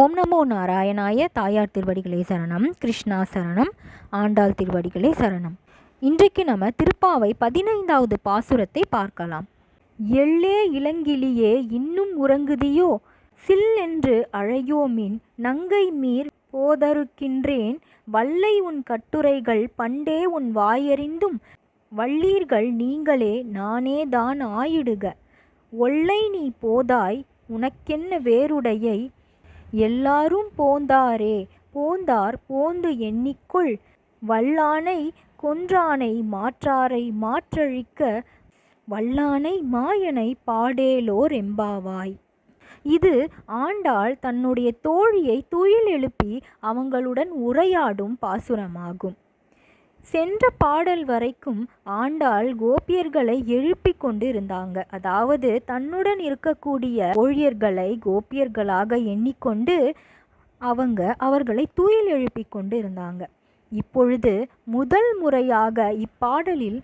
ஓம் நமோ நாராயணாய தாயார் திருவடிகளே சரணம் கிருஷ்ணா சரணம் ஆண்டாள் திருவடிகளே சரணம். இன்றைக்கு நம்ம திருப்பாவை பதினைந்தாவது பாசுரத்தை பார்க்கலாம். எள்ளே இளங்கிலியே இன்னும் உறங்குதியோ? சில் என்று அழையோமின் நங்கை மீர் போதறுக்கின்றேன். வல்லை உன் கட்டுரைகள் பண்டே உன் வாயறிந்தும். வள்ளீர்கள் நீங்களே நானே தான் ஆயிடுக. ஒல்லை நீ போதாய் உனக்கென்ன வேறுடையை? எல்லாரும் போந்தாரே போந்தார் போந்து எண்ணிக்குள். வல்லானை கொன்றானை மாற்றாரை மாற்றழிக்க வல்லானை மாயனை பாடேலோர் எம்பாவாய். இது ஆண்டாள் தன்னுடைய தோழியை துயில் எழுப்பி அவங்களுடன் உரையாடும் பாசுரமாகும். சென்ற பாடல் வரைக்கும் ஆண்டாள் கோபியர்களை எழுப்பி கொண்டு இருந்தாங்க அதாவது தன்னுடன் இருக்கக்கூடிய ஊழியர்களை கோபியர்களாக எண்ணிக்கொண்டு அவங்க அவர்களை துயில் எழுப்பி கொண்டு இருந்தாங்க இப்பொழுது முதல் முறையாக இப்பாடலில்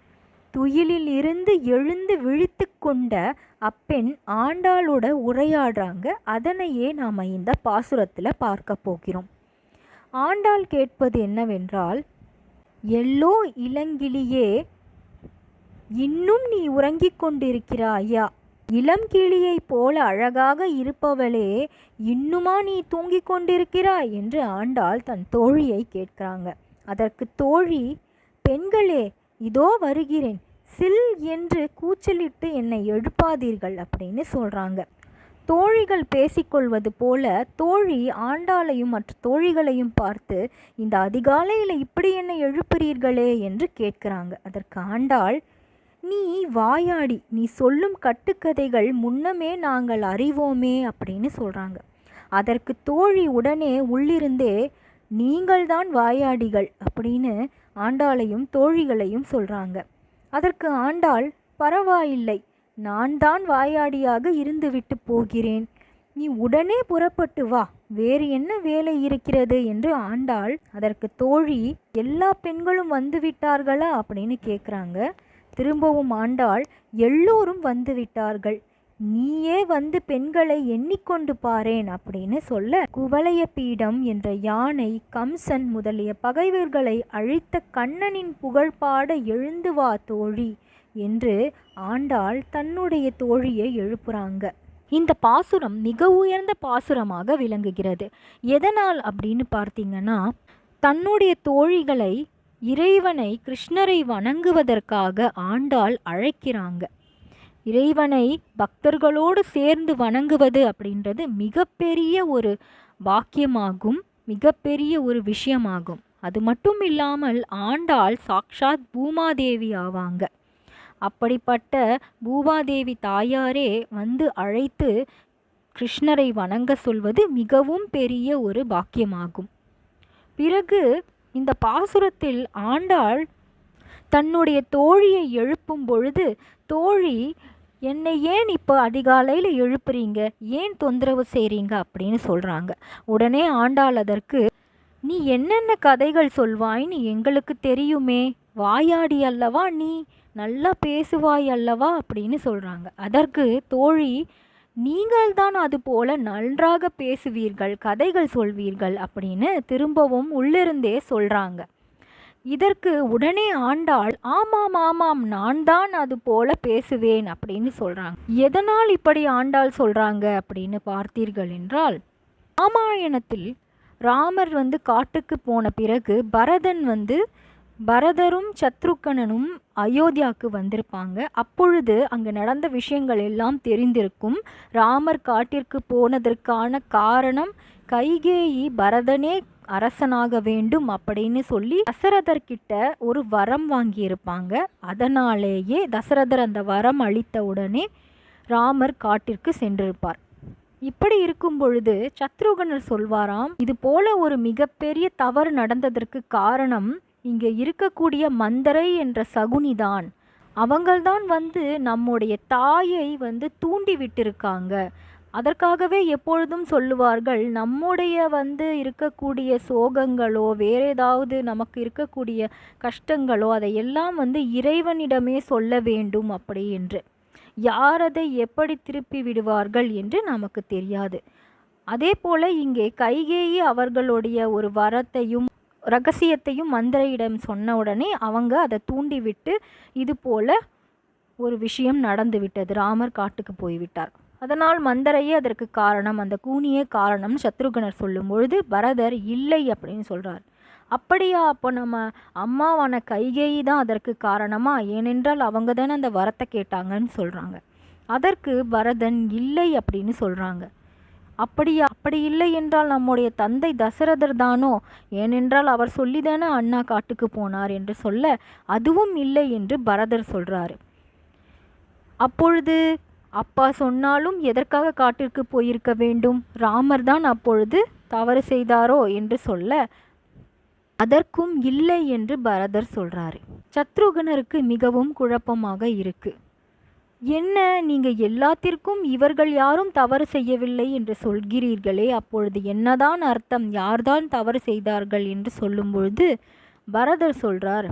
துயிலில் இருந்து எழுந்து விழித்து கொண்ட அப்பெண் ஆண்டாளோட உரையாடுறாங்க. அதனையே நாம் இந்த பாசுரத்தில் பார்க்க போகிறோம். ஆண்டாள் கேட்பது என்னவென்றால் எல்லோ இளங்கிளியே இன்னும் நீ உறங்கிக் கொண்டிருக்கிறாயா இளங்கிளியைப் போல அழகாக இருப்பவளே இன்னுமா நீ தூங்கிக் கொண்டிருக்கிறாய் என்று ஆண்டாள் தன் தோழியை கேட்கிறாங்க. அதற்கு தோழி பெண்களே இதோ வருகிறேன். சில் என்று கூச்சலிட்டு என்னை எழுப்பாதீர்கள் அப்படின்னு சொல்கிறாங்க தோழிகள் பேசிக்கொள்வது போல தோழி ஆண்டாளையும் மற்ற தோழிகளையும் பார்த்து இந்த அதிகாலையில் இப்படி என்னை எழுப்புறீர்களே? என்று கேட்கிறாங்க. அதற்கு ஆண்டாள் நீ வாயாடி நீ சொல்லும் கட்டுக்கதைகள் முன்னமே நாங்கள் அறிவோமே அப்படின்னு சொல்கிறாங்க அதற்கு தோழி உடனே உள்ளிருந்தே நீங்கள்தான் வாயாடிகள் அப்படின்னு ஆண்டாளையும் தோழிகளையும் சொல்கிறாங்க அதற்கு ஆண்டாள் பரவாயில்லை நான் தான் வாயாடியாக இருந்துவிட்டு போகிறேன். நீ உடனே புறப்பட்டு வா. வேறு என்ன வேலை இருக்கிறது? என்று ஆண்டாள். அதற்கு தோழி எல்லா பெண்களும் வந்துவிட்டார்களா? அப்படின்னு கேட்குறாங்க திரும்பவும் ஆண்டாள் எல்லோரும் வந்து விட்டார்கள் நீயே வந்து பெண்களை எண்ணிக்கொண்டு பாரேன் அப்படின்னு சொல்ல குவளைய பீடம் என்ற யானை கம்சன் முதலிய பகைவர்களை அழித்த கண்ணனின் புகழ்பாட எழுந்து வா தோழி. என்று ஆண்டாள் தன்னுடைய தோழியை எழுப்புறாங்க. இந்த பாசுரம் மிக உயர்ந்த பாசுரமாக விளங்குகிறது. எதனால் அப்படின்னு பார்த்தீங்கன்னா தன்னுடைய தோழிகளை இறைவனை கிருஷ்ணரை வணங்குவதற்காக ஆண்டாள் அழைக்கிறாங்க. இறைவனை பக்தர்களோடு சேர்ந்து வணங்குவது அப்படின்றது மிகப்பெரிய ஒரு வாக்கியமாகும் மிகப்பெரிய ஒரு விஷயமாகும். அது மட்டும் இல்லாமல் ஆண்டாள் சாக்ஷாத் பூமாதேவி ஆவாங்க. அப்படிப்பட்ட பூபாதேவி தாயாரே வந்து அழைத்து கிருஷ்ணரை வணங்க சொல்வது மிகவும் பெரிய ஒரு பாக்கியமாகும். பிறகு இந்த பாசுரத்தில் ஆண்டாள் தன்னுடைய தோழியை எழுப்பும் பொழுது தோழி என்னை ஏன் இப்போ அதிகாலையில் எழுப்புறீங்க? ஏன் தொந்தரவு செய்கிறீங்க அப்படின்னு சொல்கிறாங்க உடனே ஆண்டாள் அதற்கு நீ என்னென்ன கதைகள் சொல்வாய்ன்னு எங்களுக்கு தெரியுமே. வாயாடி அல்லவா நீ? நல்லா பேசுவாய் அல்லவா அப்படின்னு சொல்கிறாங்க அதற்கு தோழி நீங்கள் தான் அது போல நன்றாக பேசுவீர்கள் கதைகள் சொல்வீர்கள் அப்படின்னு திரும்பவும் உள்ளிருந்தே சொல்கிறாங்க இதற்கு உடனே ஆண்டாள் ஆமாம் ஆமாம் நான் தான் அது போல பேசுவேன் அப்படின்னு சொல்கிறாங்க எதனால் இப்படி ஆண்டாள் சொல்கிறாங்க அப்படின்னு பார்த்தீர்கள் என்றால் ராமாயணத்தில் ராமர் வந்து காட்டுக்கு போன பிறகு பரதன் வந்து பரதரும் சத்ருக்கனனும் அயோத்தியாவுக்கு வந்திருப்பாங்க. அப்பொழுது அங்கு நடந்த விஷயங்கள் எல்லாம் தெரிந்திருக்கும். ராமர் காட்டிற்கு போனதற்கான காரணம் கைகேயி பரதனே அரசனாக வேண்டும் அப்படின்னு சொல்லி தசரதர்கிட்ட ஒரு வரம் வாங்கியிருப்பாங்க. அதனாலேயே தசரதர் அந்த வரம் அளித்த உடனே ராமர் காட்டிற்கு சென்றிருப்பார். இப்படி இருக்கும் பொழுது சத்ருகனர் சொல்வாராம் இது போல ஒரு மிகப்பெரிய தவறு நடந்ததற்கு காரணம் இங்கே இருக்கக்கூடிய மந்தரை என்ற சகுனிதான். அவங்கள்தான் வந்து நம்முடைய தாயை வந்து தூண்டி விட்டிருக்காங்க. அதற்காகவே எப்பொழுதும் சொல்லுவார்கள் நம்முடைய வந்து இருக்கக்கூடிய சோகங்களோ வேற ஏதாவது நமக்கு இருக்கக்கூடிய கஷ்டங்களோ அதையெல்லாம் வந்து இறைவனிடமே சொல்ல வேண்டும் அப்படி என்று. யார் அதை எப்படி திருப்பி விடுவார்கள் என்று நமக்கு தெரியாது. அதே போல இங்கே கைகேயி அவர்களுடைய ஒரு வரத்தையும் ரகசியத்தையும் மந்திரையிடம் சொன்ன உடனே அவங்க அதை தூண்டிவிட்டு இது போல ஒரு விஷயம் நடந்து விட்டது. ராமர் காட்டுக்கு போய்விட்டார். அதனால் மந்தரையே அதற்கு காரணம். அந்த கூனியே காரணம். சத்ருகனர் சொல்லும் பொழுது பரதர் இல்லை அப்படின்னு சொல்கிறார் அப்படியா அப்போ நம்ம அம்மாவான கைகேயி தான் அதற்கு காரணமா? ஏனென்றால் அவங்க தானே அந்த வரத்தை கேட்டாங்கன்னு சொல்கிறாங்க அதற்கு பரதன் இல்லை அப்படின்னு சொல்கிறாங்க அப்படியா அப்படி இல்லை என்றால் நம்முடைய தந்தை தசரதர் தானோ? ஏனென்றால் அவர் சொல்லிதானே அண்ணா காட்டுக்கு போனார் என்று சொல்ல அதுவும் இல்லை என்று பரதர் சொல்கிறாரு அப்பொழுது அப்பா சொன்னாலும் எதற்காக காட்டிற்கு போயிருக்க வேண்டும்? ராமர் தான் அப்பொழுது தவறு செய்தாரோ என்று சொல்ல அதற்கும் இல்லை என்று பரதர் சொல்றாரு. சத்ருகனருக்கு மிகவும் குழப்பமாக இருக்கு. என்ன நீங்கள் எல்லாத்திற்கும் இவர்கள் யாரும் தவறு செய்யவில்லை என்று சொல்கிறீர்களே? அப்பொழுது என்னதான் அர்த்தம்? யார்தான் தவறு செய்தார்கள் என்று சொல்லும்பொழுது பரதர் சொல்றார்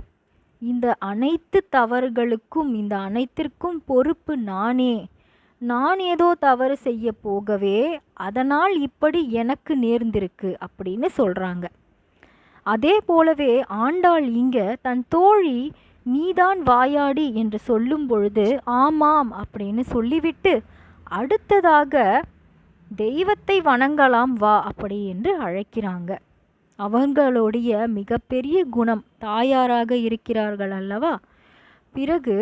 இந்த அனைத்து தவறுகளுக்கும் இந்த அனைத்திற்கும் பொறுப்பு நானே. நான் ஏதோ தவறு செய்ய போகவே அதனால் இப்படி எனக்கு நேர்ந்திருக்கு அப்படின்னு சொல்கிறாங்க அதே போலவே ஆண்டாள் இங்கே தன் தோழி நீதான் வாயாடி என்று சொல்லும் பொழுது ஆமாம் அப்படின்னு சொல்லிவிட்டு அடுத்ததாக தெய்வத்தை வணங்கலாம் வா அப்படி என்று அழைக்கிறாங்க. அவங்களுடைய மிகப்பெரிய குணம் தாயாராக இருக்கிறார்கள் அல்லவா? பிறகு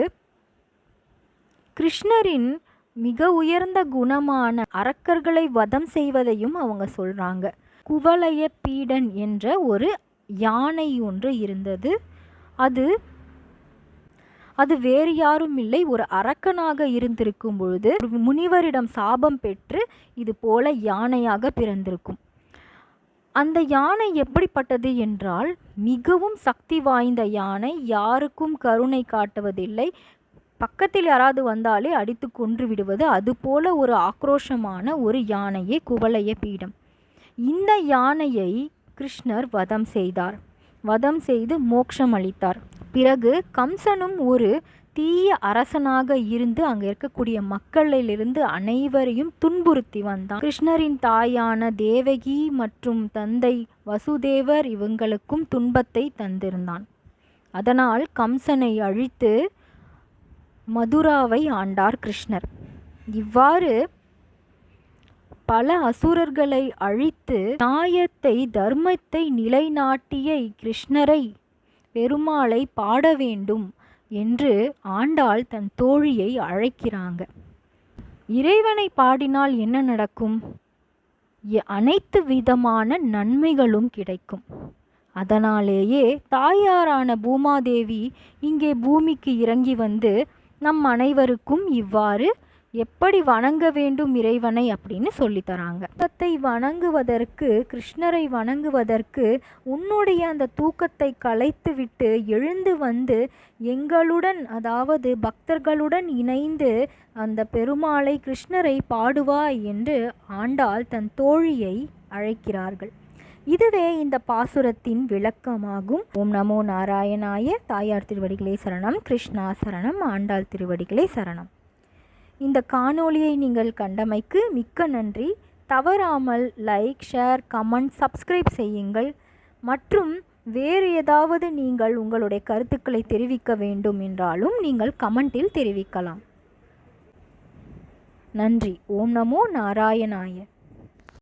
கிருஷ்ணரின் மிக உயர்ந்த குணமான அரக்கர்களை வதம் செய்வதையும் அவங்க சொல்கிறாங்க குவலய பீடன் என்ற ஒரு யானை ஒன்று இருந்தது. அது அது வேறு யாரும் இல்லை ஒரு அரக்கனாக இருந்திருக்கும் பொழுது முனிவரிடம் சாபம் பெற்று இது போல யானையாக பிறந்திருக்கும். அந்த யானை எப்படிப்பட்டது என்றால் மிகவும் சக்தி வாய்ந்த யானை யாருக்கும் கருணை காட்டுவதில்லை. பக்கத்தில் யாராவது வந்தாலே அடித்து கொன்று விடுவது அதுபோல ஒரு ஆக்ரோஷமான ஒரு யானையே குவளைய பீடம். இந்த யானையை கிருஷ்ணர் வதம் செய்தார். வதம் செய்து மோட்சம் அளித்தார். பிறகு கம்சனும் ஒரு தீய அரசனாக இருந்து அங்கே இருக்கக்கூடிய மக்களிலிருந்து அனைவரையும் துன்புறுத்தி வந்தான். கிருஷ்ணரின் தாயான தேவகி மற்றும் தந்தை வசுதேவர் இவங்களுக்கும் துன்பத்தை தந்திருந்தான். அதனால் கம்சனை அழித்து மதுராவை ஆண்டார் கிருஷ்ணர். இவ்வாறு பல அசுரர்களை அழித்து நியாயத்தை தர்மத்தை நிலைநாட்டிய கிருஷ்ணரை பெருமாளை பாட வேண்டும் என்று ஆண்டாள் தன் தோழியை அழைக்கிறாங்க. இறைவனை பாடினால் என்ன நடக்கும்? அனைத்து விதமான நன்மைகளும் கிடைக்கும். அதனாலேயே தாயாரான பூமாதேவி இங்கே பூமிக்கு இறங்கி வந்து நம் அனைவருக்கும் இவ்வாறு எப்படி வணங்க வேண்டும் இறைவனை அப்படின்னு சொல்லித்தராங்க தூக்கத்தை வணங்குவதற்கு கிருஷ்ணரை வணங்குவதற்கு உன்னுடைய அந்த தூக்கத்தை கலைத்து விட்டு எழுந்து வந்து எங்களுடன் அதாவது பக்தர்களுடன் இணைந்து அந்த பெருமாளை கிருஷ்ணரை பாடுவாய் என்று ஆண்டாள் தன் தோழியை அழைக்கிறார்கள். இதுவே இந்த பாசுரத்தின் விளக்கமாகும். ஓம் நமோ நாராயணாய தாயார் திருவடிகளே சரணம் கிருஷ்ணா சரணம் ஆண்டாள் திருவடிகளே சரணம். இந்த காணொளியை நீங்கள் கண்டமைக்கு மிக்க நன்றி. தவறாமல் லைக் ஷேர் கமெண்ட் சப்ஸ்கிரைப் செய்யுங்கள். மற்றும் வேறு ஏதாவது நீங்கள் உங்களுடைய கருத்துக்களை தெரிவிக்க வேண்டும் என்றாலும் நீங்கள் கமெண்டில் தெரிவிக்கலாம். நன்றி. ஓம் நமோ நாராயணாய.